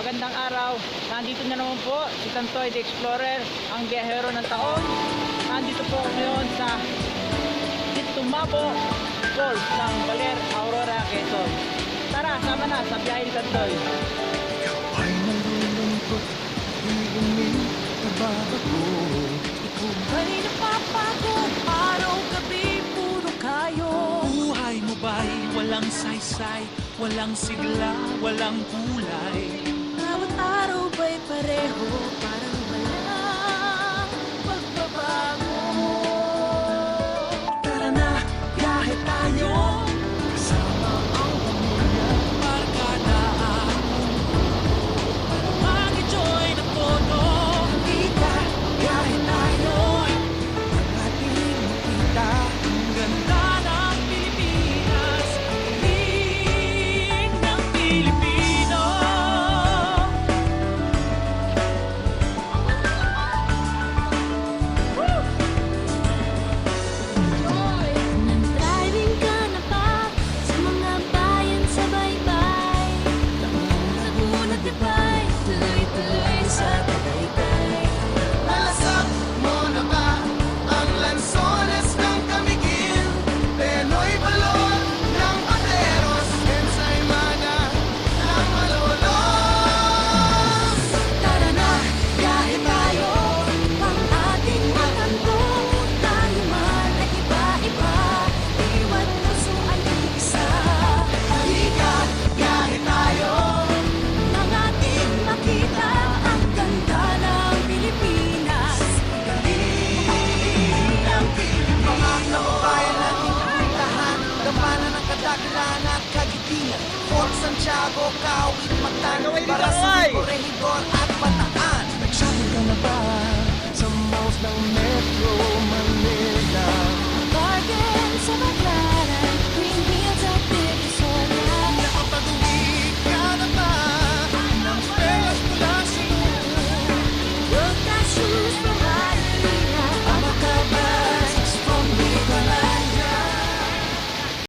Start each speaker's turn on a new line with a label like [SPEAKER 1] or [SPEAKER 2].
[SPEAKER 1] magandang araw. Nandito na naman po si Tantoy the Explorer, ang biyahero ng taon. Nandito po ngayon sa Tumabo Falls ng Baler, Aurora, Quezon. Tara, sama na sa biyahe ni Tantoy.
[SPEAKER 2] Ikaw ay nalulungkot, di umibabago.
[SPEAKER 3] Kung ba'y napapagod, araw-gabi puro kayo
[SPEAKER 4] Buhay mo ba'y walang saysay, walang sigla, walang kulay?
[SPEAKER 2] Santiago, Kawit, Magtan, Barasang, Corregidor at